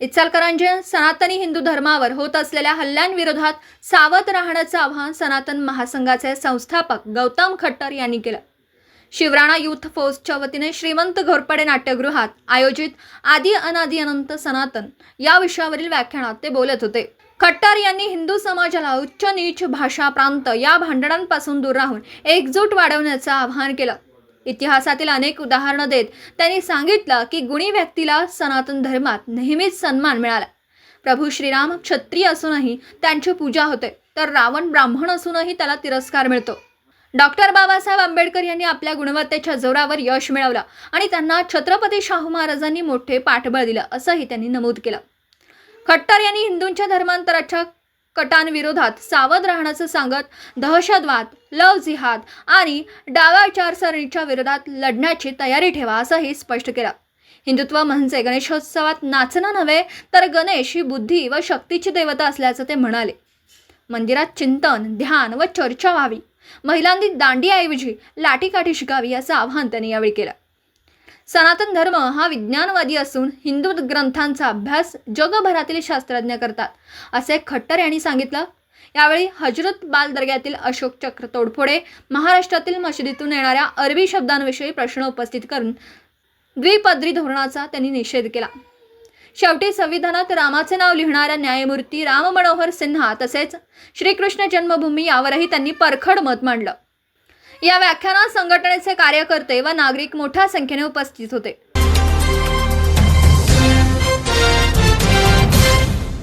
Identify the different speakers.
Speaker 1: इचलकरंजी सनातनी हिंदू धर्मावर होत असलेल्या हल्ल्यांविरोधात सावध राहण्याचं आवाहन सनातन महासंघाचे संस्थापक गौतम खट्टर यांनी केलं. शिवराणा युथ फोर्सच्या वतीने श्रीमंत घोरपडे नाट्यगृहात आयोजित आदी अनादी अनंत सनातन या विषयावरील व्याख्यानात ते बोलत होते. खट्टर यांनी हिंदू समाजाला उच्च नीच भाषा प्रांत या भांडणांपासून दूर राहून एकजूट वाढवण्याचं आवाहन केलं. इतिहासातील अनेक उदाहरणं देत त्यांनी सांगितलं की गुणी व्यक्तीला सनातन धर्मात नेहमीच सन्मान मिळाला. प्रभू श्रीराम क्षत्रिय असूनही त्यांची पूजा होते तर रावण ब्राह्मण असूनही त्याला तिरस्कार मिळतो. डॉक्टर बाबासाहेब आंबेडकर यांनी आपल्या गुणवत्तेच्या जोरावर यश मिळवलं आणि त्यांना छत्रपती शाहू महाराजांनी मोठे पाठबळ दिलं असंही त्यांनी नमूद केलं. खट्टर यांनी हिंदूंच्या धर्मांतराच्या कटांविरोधात सावध राहण्याचं सांगत दहशतवाद लव जिहाद आणि डाव्या विचारसरणीच्या विरोधात लढण्याची तयारी ठेवा असंही स्पष्ट केलं. हिंदुत्व म्हणजे गणेशोत्सवात नाचणं नव्हे तर गणेश ही बुद्धी व शक्तीची देवता असल्याचं ते म्हणाले. मंदिरात चिंतन ध्यान व चर्चा व्हावी. महिलांनी दांडीऐवजी लाठीकाठी शिकावी असं आवाहन त्यांनी यावेळी केलं. सनातन धर्म हा विज्ञानवादी असून हिंदू ग्रंथांचा अभ्यास जगभरातील शास्त्रज्ञ करतात असे खट्टर यांनी सांगितलं. यावेळी हजरत बाल दर्ग्यातील अशोक चक्र तोडफोडे महाराष्ट्रातील मशिदीतून येणाऱ्या अरबी शब्दांविषयी प्रश्न उपस्थित करून द्विपदरी धोरणाचा त्यांनी निषेध केला. शेवटी संविधानात रामाचे नाव लिहिणाऱ्या न्यायमूर्ती राम मनोहर सिन्हा तसेच श्रीकृष्ण जन्मभूमी यावरही त्यांनी परखड मत मांडलं. या व्याख्यानात संघटनेचे कार्यकर्ते व नागरिक मोठ्या संख्येने उपस्थित होते.